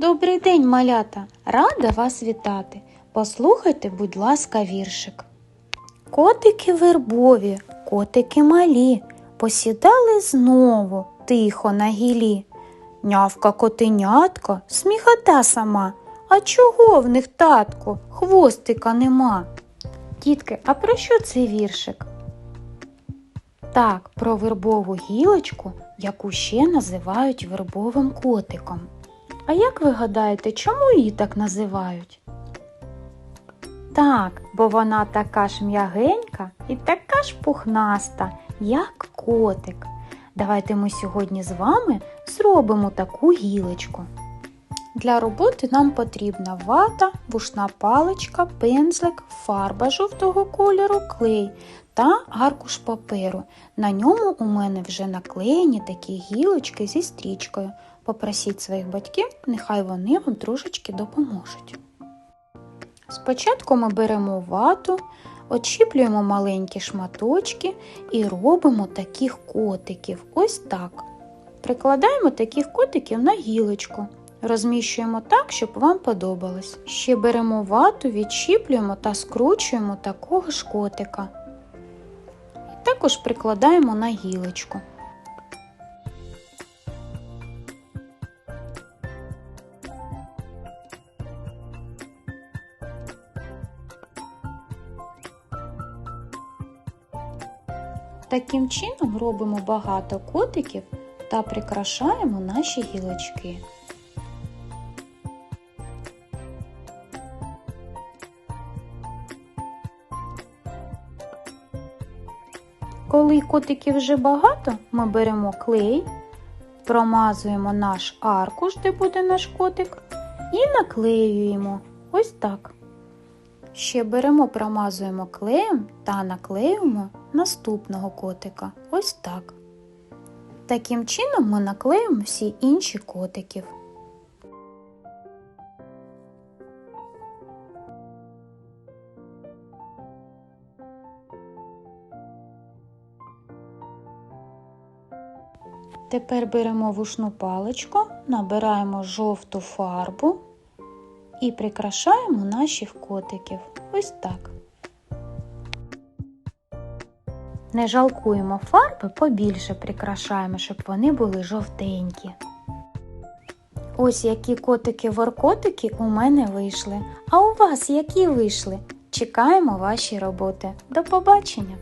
Добрий день, малята! Рада вас вітати. Послухайте, будь ласка, віршик. Котики вербові, котики малі, посідали знову тихо на гілі. Нявка котенятко, сміхота сама. А чого в них, татку, хвостика нема? Дітки, а про що цей віршик? Так, про вербову гілочку, яку ще називають вербовим котиком. А як ви гадаєте, чому її так називають? Так, бо вона така ж м'ягенька і така ж пухнаста, як котик. Давайте ми сьогодні з вами зробимо таку гілочку. Для роботи нам потрібна вата, вушна паличка, пензлик, фарба жовтого кольору, клей та аркуш паперу. На ньому у мене вже наклеєні такі гілочки зі стрічкою. Попросіть своїх батьків, нехай вони вам трошечки допоможуть. Спочатку ми беремо вату, очіплюємо маленькі шматочки і робимо таких котиків. Ось так. Прикладаємо таких котиків на гілочку. Розміщуємо так, щоб вам подобалось. Ще беремо вату, відщіплюємо та скручуємо такого ж котика. І також прикладаємо на гілочку. Таким чином робимо багато котиків та прикрашаємо наші гілочки. Коли котиків вже багато, ми беремо клей, промазуємо наш аркуш, де буде наш котик, і наклеюємо ось так. Ще беремо, промазуємо клеєм та наклеюємо наступного котика. Ось так. Таким чином ми наклеїмо всі інші котиків. Тепер беремо вушну паличку, набираємо жовту фарбу і прикрашаємо наших котиків. Ось так. Не жалкуємо фарби, побільше прикрашаємо, щоб вони були жовтенькі. Ось які котики-воркотики у мене вийшли. А у вас які вийшли? Чекаємо ваші роботи. До побачення!